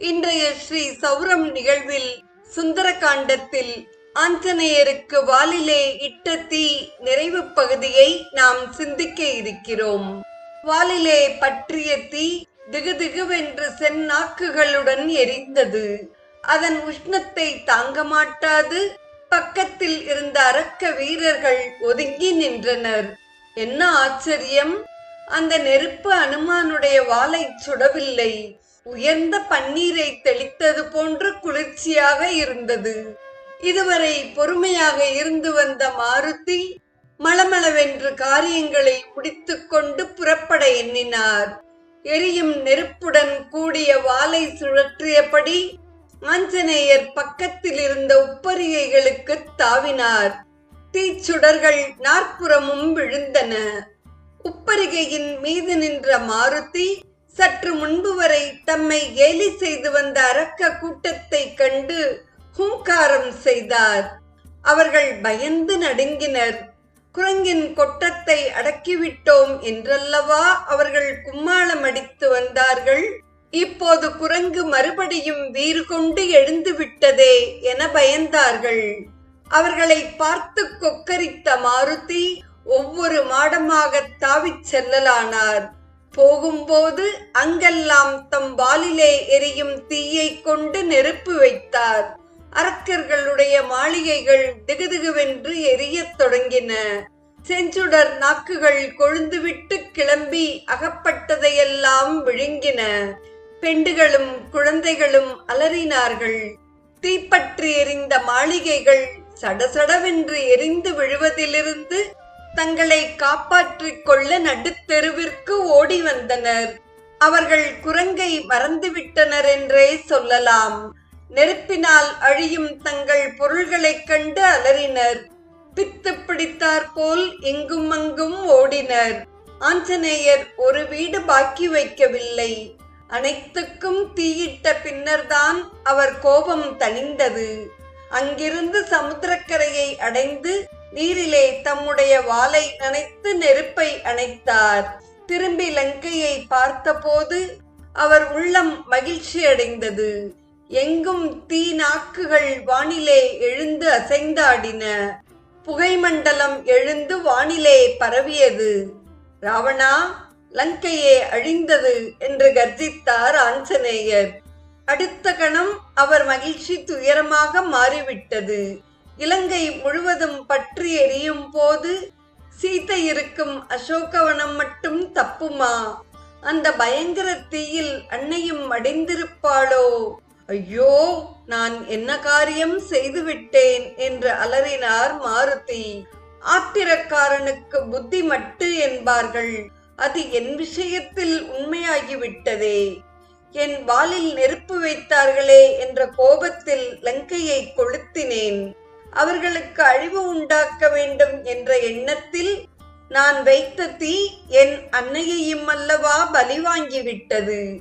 இன்றைய ஸ்ரீ சௌரம் நிகழ்வில் சுந்தரகாண்டத்தில் ஆஞ்சநேயருக்கு வாலிலே இட்ட தீ நிறைவு பகுதியை நாம் சிந்திக்க இருக்கிறோம். வாலிலே பற்றிய தீ திகுதிகுவென்று செந்நாக்குகளுடன் எரிந்தது. அதன் உஷ்ணத்தை தாங்க மாட்டாது. பக்கத்தில் இருந்த அரக்க வீரர்கள் ஒதுங்கி நின்றனர். என்ன ஆச்சரியம்! அந்த நெருப்பு அனுமானுடைய வாளை சுடவில்லை. உயர்ந்த பன்னீரை தெளித்தது போன்று குளிர்ச்சியாக இருந்தது. இதுவரை பொறுமையாக இருந்து வந்த மாருதி மளமளவென்று காரியங்களை முடித்துக்கொண்டு புறப்பட எண்ணினார். எரியும் நெருப்புடன் கூடிய வாளை சுழற்றியபடி ஆஞ்சநேயர் பக்கத்தில் இருந்த உப்பரிகைகளுக்கு தாவினார். தீச்சுடர்கள் நாற்புறமும் விழுந்தன. உப்பரிகையின் மீது நின்ற மாருதி சற்று முன்பு வரை தம்மை கேலி செய்து வந்த அரக்க கூட்டத்தை கண்டு ஹூங்காரம் செய்தார். அவர்கள் பயந்து நடுங்கினர். குரங்கின் கொட்டத்தை அடக்கிவிட்டோம் என்றல்லவா அவர்கள் கும்மாளம் அடித்து வந்தார்கள்? இப்போது குரங்கு மறுபடியும் வீறு கொண்டு எழுந்து விட்டதே என பயந்தார்கள். அவர்களை பார்த்து கொக்கரித்த மாருதி ஒவ்வொரு மாடமாக தாவிச் செல்லலானார். போகும்போது அங்கெல்லாம் தம் வாலிலே எரியும் தீயை கொண்டு நெருப்பு வைத்தார். அரக்கர்களுடைய மாளிகைகள் திகுதிகுவென்று எரியத் தொடங்கின. செஞ்சுடர் நாக்குகள் கொழுந்துவிட்டு கிளம்பி அகப்பட்டதையெல்லாம் விழுங்கின. பெண்டுகளும் குழந்தைகளும் அலறினார்கள். தீப்பற்றி எரிந்த மாளிகைகள் சடசடவென்று எரிந்து விழுவதிலிருந்து தங்களை காப்பாற்றிக் கொள்ள நடுத்தெருவிற்கு ஓடி வந்தனர். அவர்கள் குரங்கை மறந்துவிட்டனர் என்றே சொல்லலாம். நெருப்பினால் அழியும் தங்கள் பொருள்களைக் கண்டு அலறினர். பித்து பிடித்தார் போல் இங்கும் அங்கும் ஓடினர். ஆஞ்சநேயர் ஒரு வீடு பாக்கி வைக்கவில்லை. அனைத்துக்கும் தீயிட்ட பின்னர்தான் அவர் கோபம் தணிந்தது. அங்கிருந்து சமுத்திரக்கரையை அடைந்து நீரிலே தம்முடைய வாளை நனைத்து நெருப்பை அணைத்தார். திரும்பி லங்கையை பார்த்தபோது அவர் உள்ளம் மகிழ்ச்சி அடைந்தது. எங்கும் தீ நாக்குகள் வானிலே எழுந்து அசைந்தாடின. புகைமண்டலம் எழுந்து வானிலே பரவியது. ராவணா லங்கையே அழிந்தது என்று கர்ஜித்தார் ஆஞ்சநேயர். அடுத்த கணம் அவர் மகிழ்ச்சி துயரமாக மாறிவிட்டது. இலங்கை முழுவதும் பற்றி எரியும் போது சீதை இருக்கும் அசோகவனம் மட்டும் தப்புமா? அந்த பயங்கர தீயில் அன்னையும் அடைந்திருப்பாளோ? ஐயோ நான் என்ன காரியம் செய்துவிட்டேன் என்று அலறினார் மாருதி. ஆத்திரக்காரனுக்கு புத்தி மட்டு என்பார்கள். அது என் விஷயத்தில் உண்மையாகிவிட்டதே. என் வாலில் நெருப்பு வைத்தார்களே என்ற கோபத்தில் லங்கையை கொளுத்தினேன். அவர்களுக்கு அழிவு உண்டாக்க வேண்டும் என்ற எண்ணத்தில் நான் வைத்த தீ என் அன்னையையும் அல்லவா பலி வாங்கிவிட்டது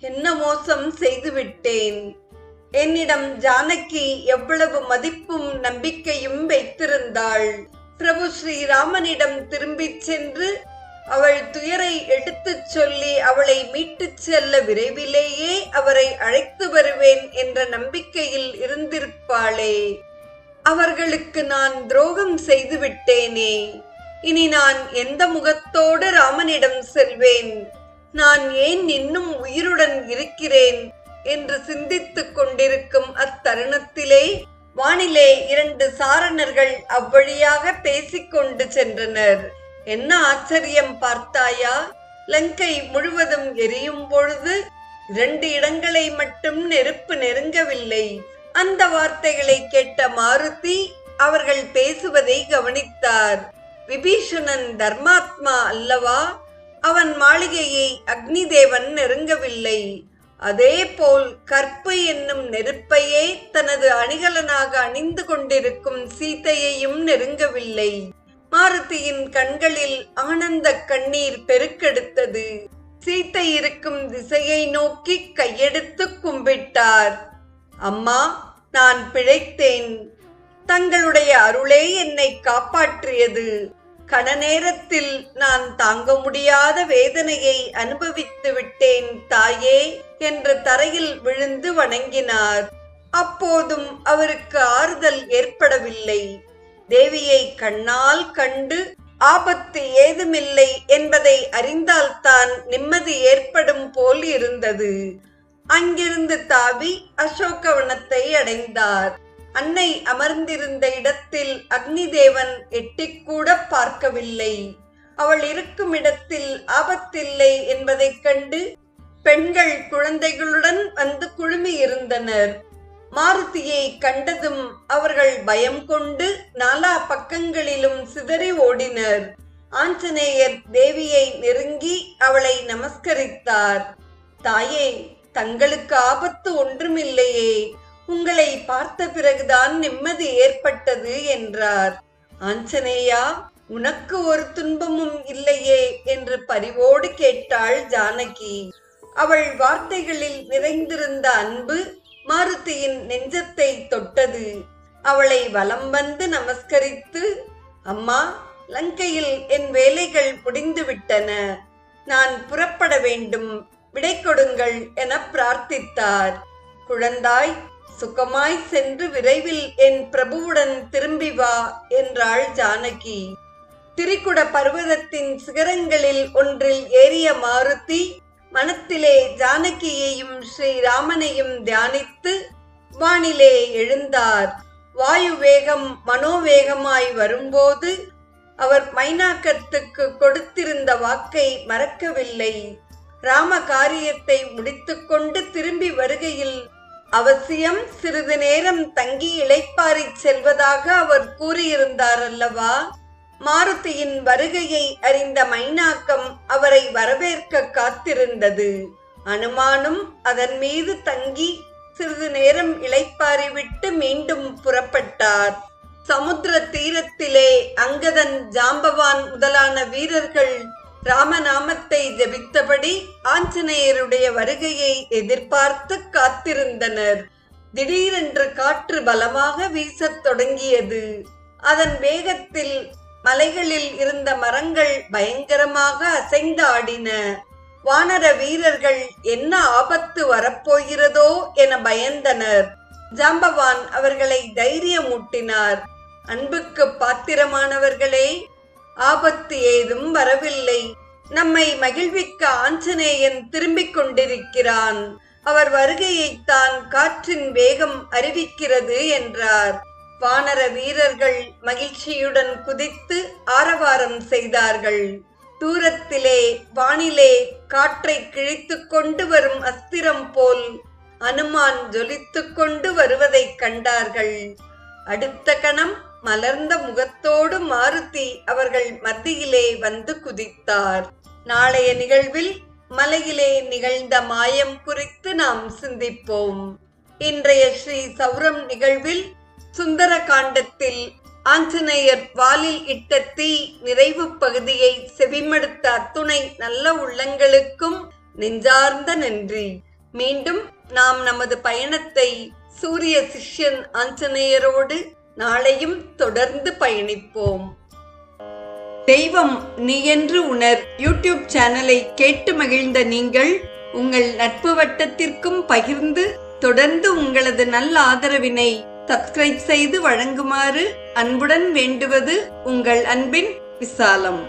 என்ன மோசம் செய்துவிட்டேன். என்னிடம் ஜானகி எவ்வளவு மதிப்பும் நம்பிக்கையும் வைத்திருந்தாள். பிரபு ஸ்ரீராமனிடம் திரும்பிச் சென்று அவள் துயரை எடுத்துச் சொல்லி அவளை மீட்டுச் செல்ல விரைவிலேயே அவரை அழைத்து வருவேன் என்ற நம்பிக்கையில் இருந்திருப்பாளே. அவர்களுக்கு நான் துரோகம் செய்து விட்டேனே இனி நான் எந்த முகத்தோடு ராமனிடம் செல்வேன்? நான் ஏன் இன்னும் உயிருடன் இருக்கிறேன்? என்று சிந்தித்துக் கொண்டிருக்கும் அத்தருணத்திலே வானிலே இரண்டு சாரணர்கள் அவ்வழியாக பேசிக்கொண்டு சென்றனர். என்ன ஆச்சரியம் பார்த்தாயா? லங்கை முழுவதும் எரியும் பொழுது இரண்டு இடங்களை மட்டும் நெருப்பு நெருங்கவில்லை. அந்த வார்த்தைகளை கேட்ட மாருதி அவர்கள் பேசுவதை கவனித்தார். விபீஷணன் தர்மாத்மா அல்லவா? அவன் மாளிகையை அக்னி தேவன் நெருங்கவில்லை. அதேபோல் கற்பு என்னும் நெருப்பையே தனது அணிகலனாக அணிந்து கொண்டிருக்கும் சீதையையும் நெருங்கவில்லை. மாருதியின் கண்களில் ஆனந்த கண்ணீர் பெருக்கெடுத்தது. சீத்தை இருக்கும் திசையை நோக்கி கையெடுத்து கும்பிட்டார். அம்மா நான் பிழைத்தேன். தங்களுடைய அருளே என்னை காப்பாற்றியது. கன நேரத்தில் நான் தாங்க முடியாத வேதனையை அனுபவித்து விட்டேன் தாயே என்று தரையில் விழுந்து வணங்கினார். அப்போதும் அவருக்கு ஆறுதல் ஏற்படவில்லை. தேவியை கண்ணால் கண்டு ஆபத்து ஏதுமில்லை என்பதை அறிந்தால்தான் நிம்மதி ஏற்படும் போல் இருந்தது. அங்கிருந்து தாவி அசோகவனத்தை அடைந்தார். அன்னை அமர்ந்திருந்த இடத்தில் அக்னி தேவன் எட்டிக்கூட பார்க்கவில்லை. அவள் இருக்கும் இடத்தில் ஆபத்தில்லை என்பதைக் கண்டு பெண்கள் குழந்தைகளுடன் வந்து குழுமி இருந்தனர் மாருதியை கண்டதும் அவர்கள் பயம் கொண்டு நாலா பக்கங்களிலும் சிதறி ஓடினர். ஆஞ்சநேயர் தேவியை நெருங்கி அவளை நமஸ்கரித்தார். தாயே தங்களுக்கு ஆபத்து ஒன்றுமில்லையே. உங்களை பார்த்த பிறகுதான் நிம்மதி ஏற்பட்டது என்றார். ஆஞ்சநேயா உனக்கு ஒரு துன்பமும் இல்லையே என்று பரிவோடு கேட்டாள் ஜானகி. அவள் வார்த்தைகளில் நிறைந்திருந்த அன்பு மாருதியின் நெஞ்சத்தை தொட்டது. அவளை வலம் வந்து நமஸ்கரித்து அம்மா லங்கையில் என் வேலைகள் முடிந்துவிட்டன. நான் புறப்பட வேண்டும். விடை கொடுங்கள் என பிரார்த்தித்தார். குழந்தாய் சுகமாய் சென்று விரைவில் என் பிரபுவுடன் திரும்பி வா என்றாள் ஜானகி. திரிகுட பர்வதத்தின் சிகரங்களில் ஒன்றில் ஏறிய மாருதி மனத்திலே ஜானகியையும் ஸ்ரீராமனையும் தியானித்து வானிலே எழுந்தார். வாயு வேகம் மனோவேகமாய் வரும்போது அவர் மைனாக்கத்துக்கு கொடுத்திருந்த வாக்கை மறக்கவில்லை. ராம காரியத்தை முடித்துக்கொண்டு திரும்பி வருகையில் அவசியம் சிறிது நேரம் தங்கி இளைப்பாறிச் செல்வதாக அவர் கூறியிருந்தார் அல்லவா மாருதியின் வருகையை அறிந்த மைனாக்கம் அவரை வரவேற்க காத்திருந்தது. அனுமானும் அதன் மீது தங்கி சிறிது நேரம் இளைப்பாறிவிட்டு மீண்டும் புறப்பட்டார். சமுத்திர தீரத்திலே அங்கதன் ஜாம்பவான் முதலான வீரர்கள் ராமநாமத்தை ஜபித்தபடி ஆஞ்சநேயருடைய வருகையை எதிர்பார்த்து காத்திருந்தனர். திடீரென்று காற்று பலமாக வீசத் தொடங்கியது. அதன் வேகத்தில் மலைகளில் இருந்த மரங்கள் பயங்கரமாக அசைந்து ஆடின. வானர வீரர்கள் என்ன ஆபத்து வரப்போகிறதோ என பயந்தனர். ஜாம்பவான் அவர்களை தைரியமூட்டினார். அன்புக்கு பாத்திரமானவர்களே ஆபத்து ஏதும் வரவில்லை. நம்மை மகிழ்விக்க ஆஞ்சநேயன் திரும்பிக் கொண்டிருக்கிறான். அவர் வருகையைத்தான் காற்றின் வேகம் அறிவிக்கிறது என்றார். வானர வீரர்கள் மகிழ்ச்சியுடன் குதித்து ஆரவாரம் செய்தார்கள். தூரத்திலே வானிலே காற்றை கிழித்து கொண்டு வரும் அஸ்திரம் போல் அனுமான் ஜொலித்து கொண்டு வருவதைக் கண்டார்கள். அடுத்த கணம் மலர்ந்த முகத்தோடு மாருதி அவர்கள் மத்தியிலே வந்து குதித்தார். நாளைய நிகழ்வில் மலையிலே நிகழ்ந்த மாயம் குறித்து நாம் சிந்திப்போம். இன்றைய ஸ்ரீ சௌரம் நிகழ்வில் சுந்தர காண்டத்தில் ஆஞ்சநேயர் வாலில் இட்ட தீ நிறைவு பகுதியை செவிமடுத்த அத்துணை நல்ல உள்ளங்களுக்கும் நெஞ்சார்ந்த நன்றி. மீண்டும் நாம் நமது பயணத்தை சூரிய சிஷ்யன் ஆஞ்சநேயரோடு நாளையும் தொடர்ந்து பயணிப்போம். தெய்வம் நீ என்று உணர் யூடியூப் சேனலை கேட்டு மகிழ்ந்த நீங்கள் உங்கள் நட்பு வட்டத்திற்கும் பகிர்ந்து தொடர்ந்து உங்களது நல்ல ஆதரவினை சப்ஸ்கிரைப் செய்து வழங்குமாறு அன்புடன் வேண்டுவது உங்கள் அன்பின் விசாலம்.